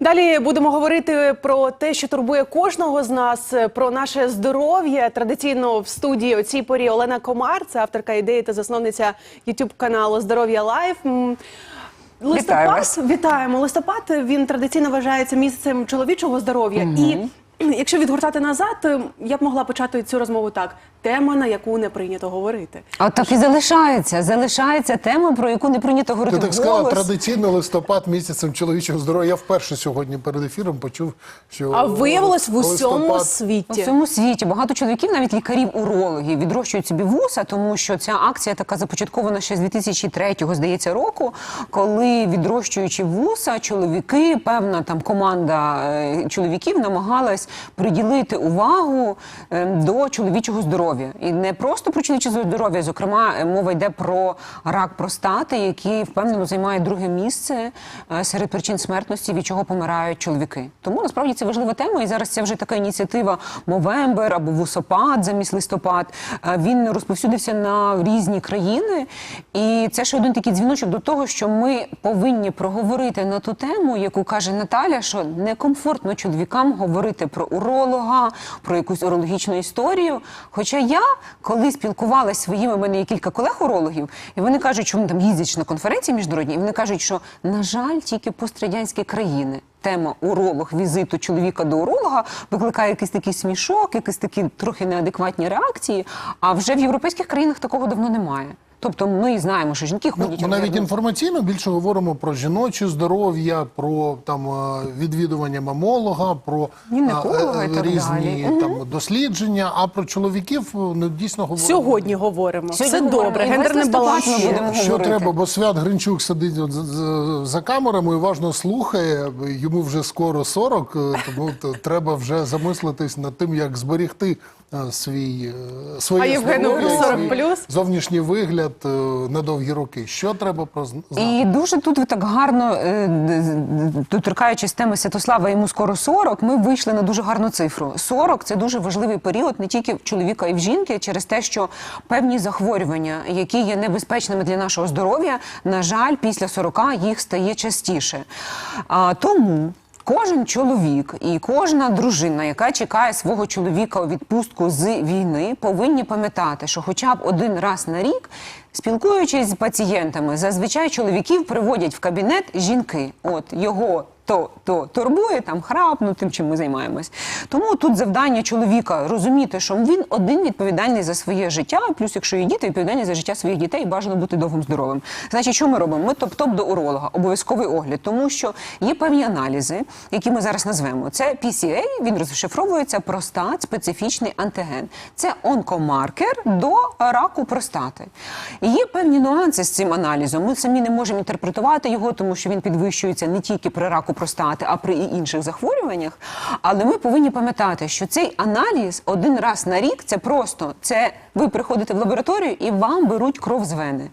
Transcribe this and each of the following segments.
Далі будемо говорити про те, що турбує кожного з нас, про наше здоров'я. Традиційно в студії у цій порі Олена Комар, це авторка ідеї та засновниця youtube каналу Здоров'я Лайф. Листопад вітаємо. вітаємо. Листопад він традиційно вважається місцем чоловічого здоров'я. І якщо відгортати назад, я б могла почати цю розмову так: тема, на яку не прийнято говорити. А так і залишається. Залишається тема, про яку не прийнято Ти говорити так сказала, традиційно листопад місяцем чоловічого здоров'я. Я вперше сьогодні перед ефіром почув, що А виявилось в усьому листопад- світі. всьому світі багато чоловіків, навіть лікарів-урологів, відрощують собі вуса, тому що ця акція така започаткована ще з 2003 здається, року, коли відрощуючи вуса, чоловіки, певна там команда е, чоловіків намагалась приділити увагу е, до чоловічого здоров'я. І не просто про чоловіче здоров'я, зокрема, е, мова йде про рак простати, який впевнено займає друге місце е, серед причин смертності, від чого помирають чоловіки. Тому насправді це важлива тема, і зараз це вже така ініціатива Мовембер або Вусопад замість листопад. Е, Він розповсюдився на різні країни, і це ще один такий дзвіночок до того, що ми повинні проговорити на ту тему, яку каже Наталя, що некомфортно чоловікам говорити про уролога, про якусь урологічну історію. Хоча я коли спілкувалася своїми, в мене є кілька колег-урологів, і вони кажуть, вони там їздять на конференції міжнародні, і вони кажуть, що на жаль, тільки пострадянські країни. Тема уролог, візиту чоловіка до уролога викликає якийсь такий смішок, якісь такі трохи неадекватні реакції. А вже в європейських країнах такого давно немає. Тобто ми знаємо, що жінки Ну, ходять ми навіть інформаційно більше говоримо про жіноче здоров'я, про там е, відвідування мамолога, про е, і так різні далі. там дослідження. А про чоловіків е, ну, дійсно говоримо. Сьогодні говоримо. Сьогодні Все говоримо. добре, гендерний баланс. є. будемо Що говорити. треба, бо Свят Гринчук сидить от за камерами і уважно слухає. Йому вже скоро 40, е, тому треба вже замислитись над тим, як зберігти е, свій е, своє А здоров'я, 40 свій плюс? зовнішній вигляд е, на довгі роки. Що треба про знати? І дуже тут ви так гарно е, доторкаючись теми Святослава, йому скоро 40, ми вийшли на дуже гарну цифру. 40 – це дуже важливий період не тільки в чоловіка і в жінки, через те, що певні захворювання, які є небезпечними для нашого здоров'я, на жаль, після 40 їх стає частіше. А, тому. Кожен чоловік і кожна дружина, яка чекає свого чоловіка у відпустку з війни, повинні пам'ятати, що хоча б один раз на рік, спілкуючись з пацієнтами, зазвичай чоловіків приводять в кабінет жінки. От його то, то турбує там храпну, тим, чим ми займаємось. Тому тут завдання чоловіка розуміти, що він один відповідальний за своє життя, плюс, якщо є діти, відповідальний за життя своїх дітей, і бажано бути довгим здоровим. Значить, що ми робимо? Ми топ-топ до уролога, обов'язковий огляд, тому що є певні аналізи, які ми зараз назвемо. Це PCA, він розшифровується простат, специфічний антиген. Це онкомаркер до раку простати. Є певні нюанси з цим аналізом. Ми самі не можемо інтерпретувати його, тому що він підвищується не тільки при раку простати, а при інших захворюваннях. Але ми повинні пам'ятати, що цей аналіз один раз на рік це просто це ви приходите в лабораторію і вам беруть кров з вени.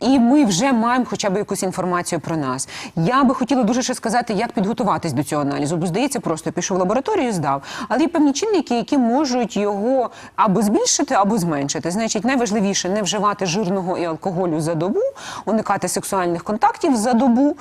І ми вже маємо хоча б якусь інформацію про нас. Я би хотіла дуже ще сказати, як підготуватись до цього аналізу, бо здається, просто пішов в лабораторію, і здав. Але є певні чинники, які можуть його або збільшити, або зменшити. Значить, найважливіше не вживати жирного і алкоголю за добу, уникати сексуальних контактів за добу.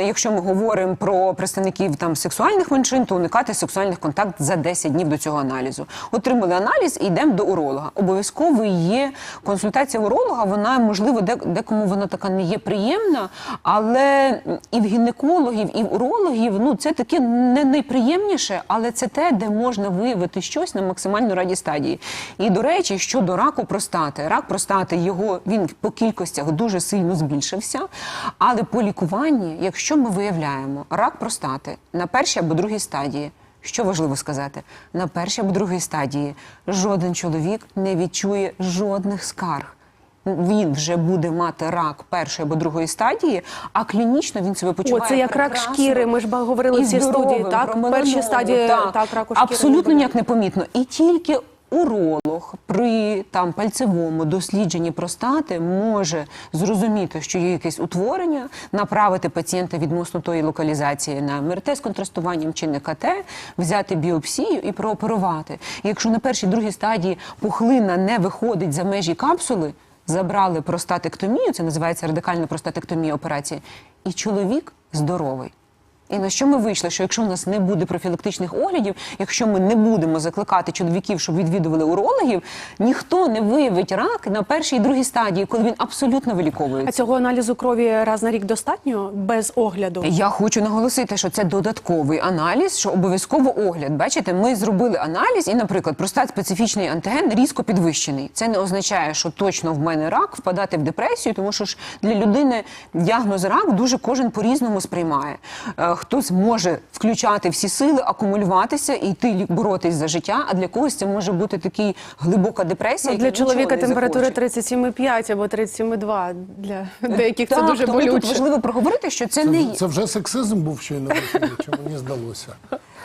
Якщо ми говоримо про представників там сексуальних меншин, то уникати сексуальних контактів за 10 днів до цього аналізу. Отримали аналіз і йдемо до уролога. Обов'язково є консультація уролога. Вона можливо декому вона така не є приємна, але і в гінекологів, і в урологів ну це таке не найприємніше, але це те, де можна виявити щось на максимально раді стадії. І до речі, щодо раку простати, рак простати його він по кількостях дуже сильно збільшився. Але по лікуванні, якщо ми виявляємо рак простати на першій або другій стадії. Що важливо сказати, на першій або другій стадії жоден чоловік не відчує жодних скарг. Він вже буде мати рак першої або другої стадії, а клінічно він себе О, почуває. це як рак прекрасно шкіри. Ми ж говорили і в цій студії. Так, про перші стадії так. так, раку шкіри. абсолютно ніяк не помітно. І тільки уролог при там пальцевому дослідженні простати може зрозуміти, що є якесь утворення, направити пацієнта відносно тої локалізації на МРТ з контрастуванням чи не КТ, взяти біопсію і прооперувати. Якщо на першій другій стадії пухлина не виходить за межі капсули. Забрали простатектомію, це називається радикальна простатектомія операція, і чоловік здоровий. І на що ми вийшли? Що якщо у нас не буде профілактичних оглядів, якщо ми не будемо закликати чоловіків, щоб відвідували урологів, ніхто не виявить рак на першій і другій стадії, коли він абсолютно А цього аналізу крові раз на рік достатньо без огляду? Я хочу наголосити, що це додатковий аналіз, що обов'язково огляд. Бачите, ми зробили аналіз, і, наприклад, простат специфічний антиген різко підвищений. Це не означає, що точно в мене рак, впадати в депресію, тому що ж для людини діагноз рак дуже кожен по-різному сприймає. Хтось може включати всі сили, акумулюватися і йти боротись за життя. А для когось це може бути такий глибока депресія. Ну, для чоловіка температура захоче. 37,5 або 37,2. Для деяких це дуже тому тут важливо проговорити, що це, не Це, є. це вже сексизм був щойно, чи мені здалося.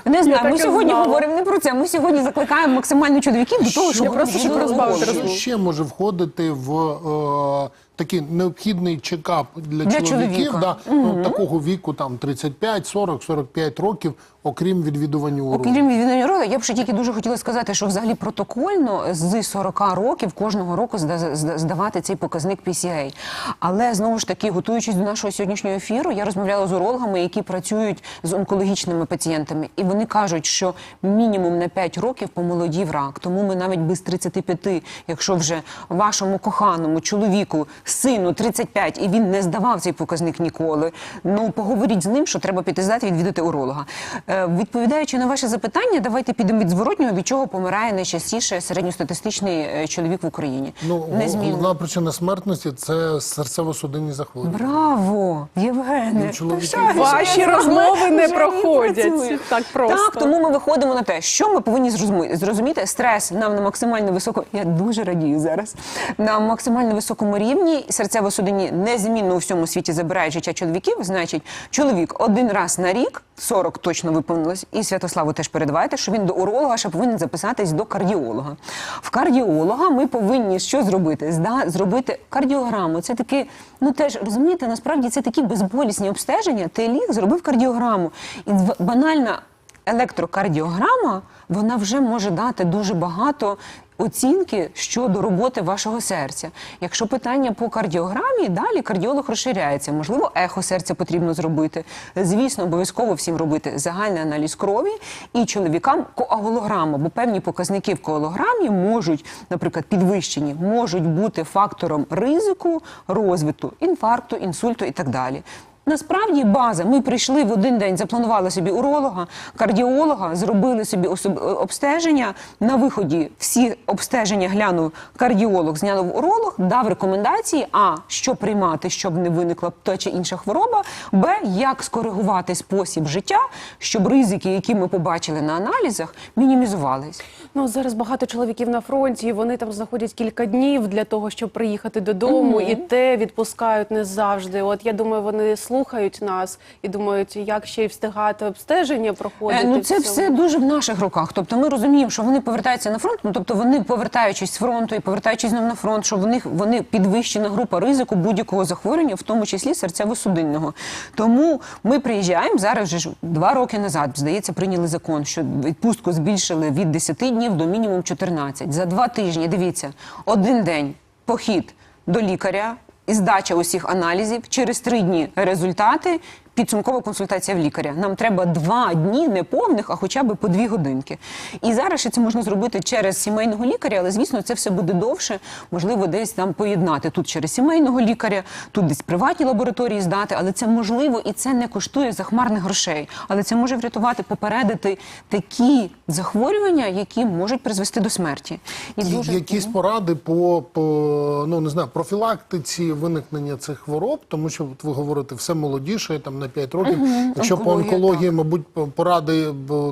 Не знаю, ми сьогодні говоримо не про це. Ми сьогодні закликаємо максимально чоловіків до того, щоб просто щоб розбавити розмову. Що ще може входити в е, такий необхідний чекап для, Для чоловіків чоловіка. да, ну, такого віку, там 35, 40, 45 років, окрім відвідування урологів? Окрім відвідування роду, я б ще тільки дуже хотіла сказати, що взагалі протокольно з 40 років кожного року зда- зда- здавати цей показник PCA. Але знову ж таки, готуючись до нашого сьогоднішнього ефіру, я розмовляла з урологами, які працюють з онкологічними пацієнтами, і вони кажуть, що мінімум на 5 років помолодів рак. Тому ми навіть без 35, якщо вже вашому коханому чоловіку, сину 35, і він не здавав цей показник ніколи. Ну поговоріть з ним, що треба піти здати відвідати уролога. Е, відповідаючи на ваше запитання, давайте підемо від зворотнього, від чого помирає найчастіше середньостатистичний е, чоловік в Україні. Ну, Незмінно. головна причина смертності це серцево-судинні захворювання. Браво, Євгене! Ну. Ваші розмови не проходять так просто. Так, тому ми виходимо на те, що ми повинні зрозумі- зрозуміти. Стрес нам на максимально високому, я дуже радію зараз, на максимально високому рівні. Серцево-судинні незмінно у всьому світі забирають життя чоловіків. Значить, чоловік один раз на рік, 40 точно виповнилось, і Святославу теж передавайте, що він до уролога ще повинен записатись до кардіолога. В кардіолога ми повинні що зробити? Зда, зробити кардіограму. Це таки, ну теж розумієте, насправді це такі безболісні обстеження. Теліг зробив кардіограму. І банальна електрокардіограма вона вже може дати дуже багато оцінки щодо роботи вашого серця. Якщо питання по кардіограмі, далі кардіолог розширяється. Можливо, ехо серця потрібно зробити. Звісно, обов'язково всім робити загальний аналіз крові і чоловікам коагулограма, бо певні показники в коагулограмі можуть, наприклад, підвищені, можуть бути фактором ризику розвитку інфаркту, інсульту і так далі. Насправді база. Ми прийшли в один день, запланували собі уролога, кардіолога, зробили собі обстеження. На виході всі обстеження глянув кардіолог, зняв уролог, дав рекомендації: а що приймати, щоб не виникла та чи інша хвороба, б як скоригувати спосіб життя, щоб ризики, які ми побачили на аналізах, мінімізувались. Ну зараз багато чоловіків на фронті, і вони там знаходять кілька днів для того, щоб приїхати додому, і те відпускають не завжди. От я думаю, вони слухають нас і думають, як ще й встигати обстеження проходити. Е, Ну це все дуже в наших руках. Тобто ми розуміємо, що вони повертаються на фронт. Ну тобто вони повертаючись з фронту і повертаючись знову на фронт, що в них вони підвищена група ризику будь-якого захворювання, в тому числі серцево-судинного. Тому ми приїжджаємо зараз. Вже ж два роки назад здається, прийняли закон, що відпустку збільшили від 10 днів до мінімум 14. За два тижні. Дивіться, один день похід до лікаря і здача усіх аналізів. Через три дні результати. Підсумкова консультація в лікаря. Нам треба два дні не повних, а хоча б по дві годинки. І зараз ще це можна зробити через сімейного лікаря, але звісно, це все буде довше. Можливо, десь там поєднати тут через сімейного лікаря, тут десь приватні лабораторії здати, але це можливо і це не коштує захмарних грошей. Але це може врятувати, попередити такі захворювання, які можуть призвести до смерті. І І Якісь поради по, по ну не знаю, профілактиці виникнення цих хвороб, тому що от ви говорите, все молодіше, там на 5 років. Якщо по онкології, мабуть, по- поради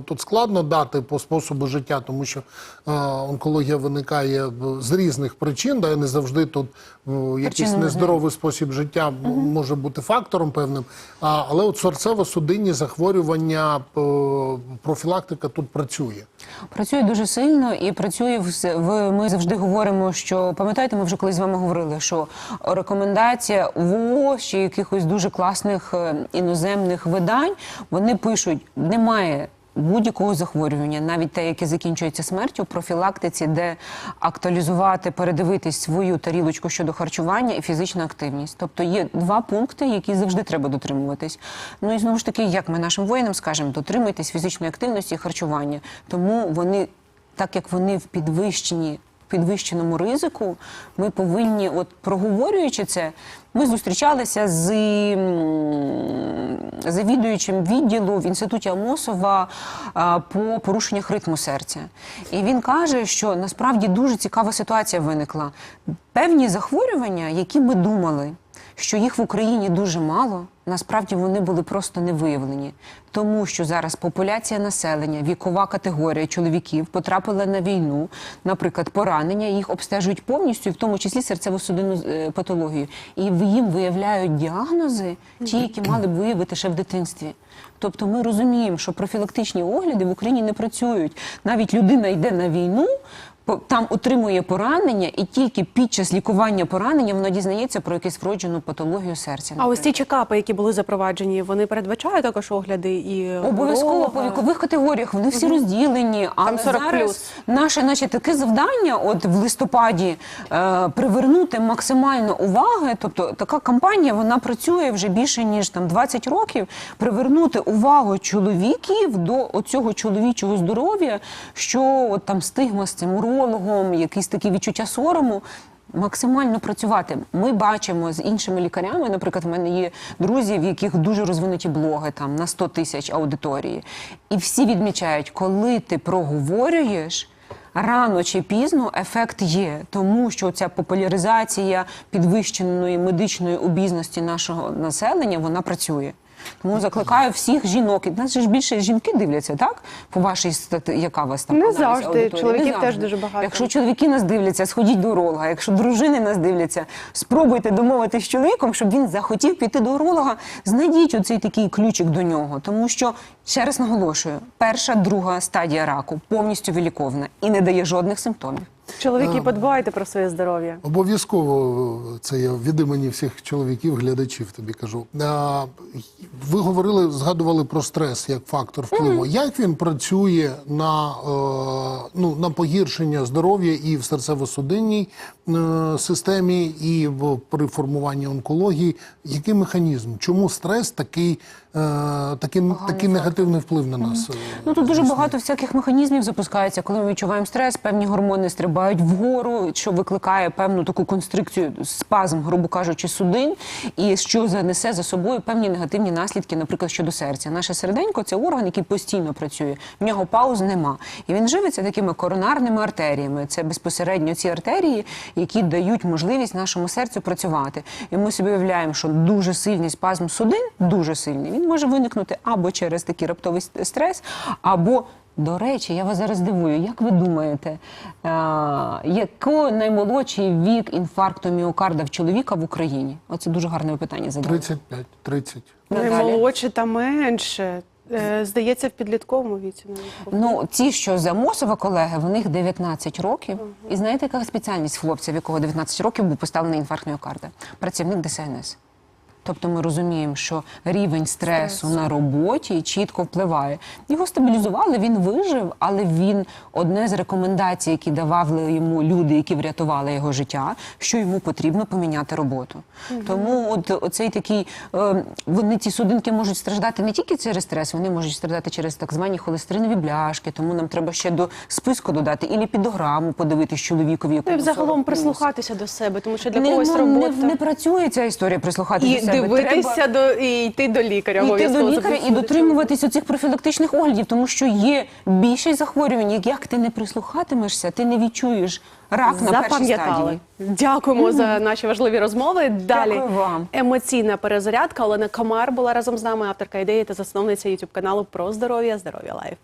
тут складно дати по способу життя, тому що е, онкологія виникає з різних причин, да, і не завжди тут е, якийсь нездоровий спосіб життя може бути фактором певним. Але от серцево-судинні захворювання, е, профілактика тут працює. Працює дуже сильно і працює в, ми завжди говоримо, що пам'ятаєте, ми вже колись з вами говорили, що рекомендація ВО чи якихось дуже класних е, іноземних видань вони пишуть, немає. будь-якого захворювання, навіть те, яке закінчується смертю, профілактиці, де актуалізувати, передивитись свою тарілочку щодо харчування і фізична активність. Тобто є два пункти, які завжди треба дотримуватись. Ну і знову ж таки, як ми нашим воїнам скажемо, дотримуйтесь фізичної активності і харчування. Тому вони, так як вони в підвищенні підвищеному ризику, ми повинні, от проговорюючи це, ми зустрічалися з завідуючим відділу в інституті Амосова по порушеннях ритму серця. І він каже, що насправді дуже цікава ситуація виникла. Певні захворювання, які ми думали, що їх в Україні дуже мало, насправді вони були просто не виявлені. Тому що зараз популяція населення, вікова категорія чоловіків потрапила на війну, наприклад, поранення, їх обстежують повністю, в тому числі серцево-судинну е, патологію. І їм виявляють діагнози, ті, які мали б виявити ще в дитинстві. Тобто ми розуміємо, що профілактичні огляди в Україні не працюють. Навіть людина йде на війну, там отримує поранення, і тільки під час лікування поранення вона дізнається про якусь вроджену патологію серця. А ось ці чекапи, які були запроваджені, вони передбачають також огляди і Обов'язково по вікових категоріях вони всі розділені. 40 зараз плюс. наше, наче таке завдання, от в листопаді е, привернути максимально уваги. Тобто така кампанія вона працює вже більше ніж там 20 років. Привернути увагу чоловіків до оцього чоловічого здоров'я, що от там стигма з цим урологом, якісь такі відчуття сорому. Максимально працювати. Ми бачимо з іншими лікарями. Наприклад, в мене є друзі, в яких дуже розвинуті блоги там на 100 тисяч аудиторії, і всі відмічають, коли ти проговорюєш. Рано чи пізно ефект є, тому що ця популяризація підвищеної медичної обізності нашого населення вона працює. Тому закликаю всіх жінок. І нас же ж більше жінки дивляться, так? По вашій стати, яка у вас там Не аналіз завжди. аудиторії? Чоловіків Не теж дуже багато. Якщо чоловіки нас дивляться, сходіть до уролога. Якщо дружини нас дивляться, спробуйте домовитися з чоловіком, щоб він захотів піти до уролога. Знайдіть оцей такий ключик до нього, тому що ще раз наголошую: перша, друга стадія раку повністю виліковна і не дає жодних симптомів. Чоловіки, подбайте про своє здоров'я. Обов'язково це я від імені всіх чоловіків, глядачів тобі кажу. А, Ви говорили, згадували про стрес як фактор впливу. Як він працює на, е, ну, на погіршення здоров'я і в серцево-судинній е, системі, і при формуванні онкології? Який механізм? Чому стрес такий, е, такий, такий негативний вплив на нас? е, Ну тут дуже багато всяких механізмів запускається, коли ми відчуваємо стрес, певні гормони стрибають вгору, що викликає певну таку констрикцію, спазм, грубо кажучи, судин, і що занесе за собою певні негативні наслідки, наприклад, щодо серця. Наше серденько це орган, який постійно працює. В нього пауз нема. І він живиться такими коронарними артеріями. Це безпосередньо ці артерії, які дають можливість нашому серцю працювати. І ми собі уявляємо, що дуже сильний спазм судин, дуже сильний, він може виникнути або через такий раптовий стрес, або до речі, я вас зараз дивую. Як ви думаєте, е, який наймолодший вік інфаркту міокарда в чоловіка в Україні? Оце дуже гарне питання задали. 35, 30. Наталя? Наймолодше та менше. Е, Здається, в підлітковому віці. Ну, ті, що з Амосова колеги, в них 19 років. І знаєте, яка спеціальність хлопця, в якого 19 років був поставлений інфаркт міокарда? Працівник ДСНС. Тобто ми розуміємо, що рівень стресу на роботі чітко впливає. Його стабілізували, він вижив, але він одне з рекомендацій, які давали йому люди, які врятували його життя, що йому потрібно поміняти роботу. Тому от оцей такий е, вони ці судинки можуть страждати не тільки через стрес, вони можуть страждати через так звані холестеринові бляшки. Тому нам треба ще до списку додати і ліпідограму подивитись чоловікові. Ну і якому взагалом прислухатися до себе, тому що для Не, когось ну, робота. не, не працює ця історія прислухатися І до себе. Дивитися Треба до і йти до лікаря. йти до лікаря і записувати. дотримуватись оцих профілактичних оглядів, тому що є більшість захворювань, як- як ти не прислухатимешся, ти не відчуєш рак на першій стадії. Дякуємо за наші важливі розмови. Далі Дякую вам. емоційна перезарядка. Олена Комар була разом з нами, авторка ідеї та засновниця youtube каналу про здоров'я Здоров'я Лайф.